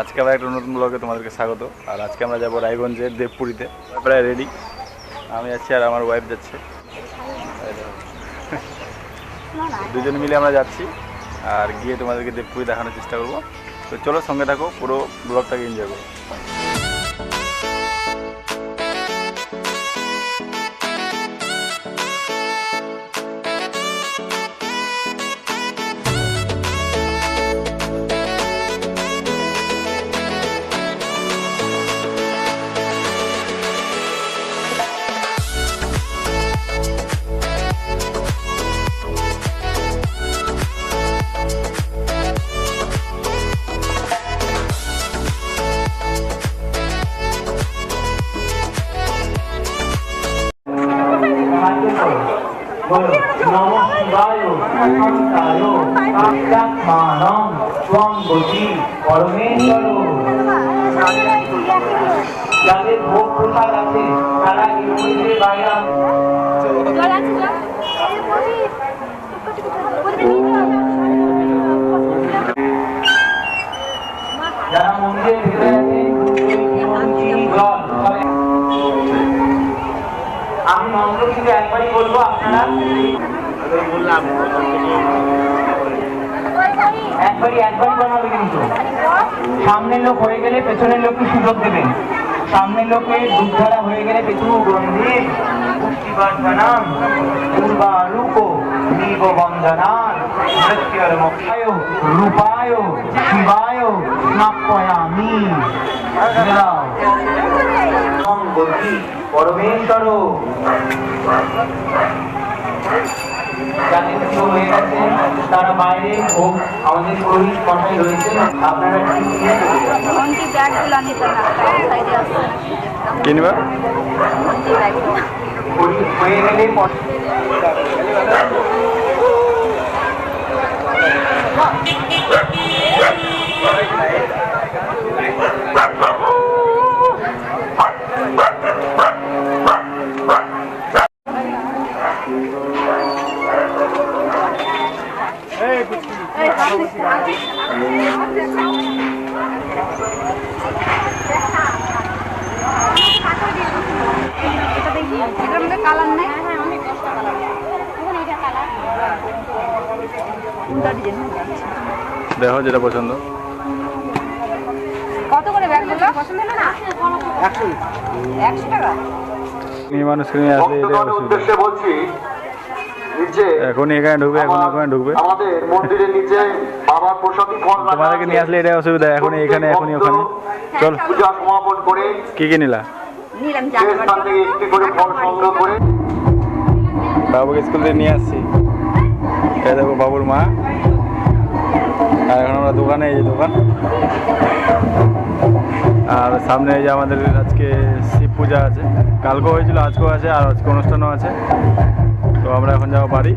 আজকে আবার একটা নতুন ব্লগে তোমাদেরকে স্বাগত। আর আজকে আমরা যাব রায়গঞ্জের দেবপুরীতে। প্রায় রেডি আমি যাচ্ছি আর আমার ওয়াইফ যাচ্ছে। দুজন মিলে আমরা যাচ্ছি। আর গিয়ে তোমাদেরকে দেবপুরী দেখানোর চেষ্টা করব। তো চলো সঙ্গে থাকো, পুরো ব্লগটাকে এনজয় করো। যাদের ভোগ প্রসাদ আছে তারা এই মন্দিরে আমি কিন্তু একবারই বলব আপনারা। একবারই একবারই বানাবে কিন্তু। সামনের লোক হয়ে গেলে পেছনের লোককে সুযোগ দেবেন। সামনের লোকে দুধধারা হয়ে গেলে পেছু গন্ধে পুষ্টিবর্ধনাম পূর্বারূপ রূপায়, শিবায় স্নাপয়ামি পরমেশ্বর যাদের কিছু হয়ে গেছে তারা বাইরে ও আমাদের পুরোহিত মশাই রয়েছে আপনারা দেখো যেটা পছন্দ। কত করে ব্যাগগুলো পছন্দ হলো না? একশো। টাকা? মেয়ে মানুষকে নিয়ে আসলে এটাই অসুবিধা। বলছি নিচে। এখনই এখানে ঢুকবে এখন ওখানে ঢুকবে। আমাদের মন্দিরের নিচে বাবার প্রসাদী ফল তোমাদেরকে নিয়ে আসলে এটাই অসুবিধা এখনই এখানে এখনই ওখানে। চল। পূজা সমাপন করে কি কি নিলা? নিলাম স্থান থেকে একটি করে ফল সংগ্রহ করে। বাবুকে স্কুল থেকে নিয়ে আসছি। এই দেখো বাবুর মা। আর এখন আমরা দোকানে এই যে দোকান। আর সামনে এই যে আমাদের আজকে শিব পূজা আছে। কালকেও হয়েছিল আজকেও আছে আর আজকে অনুষ্ঠানও আছে। তো আমরা এখন যাব বাড়ি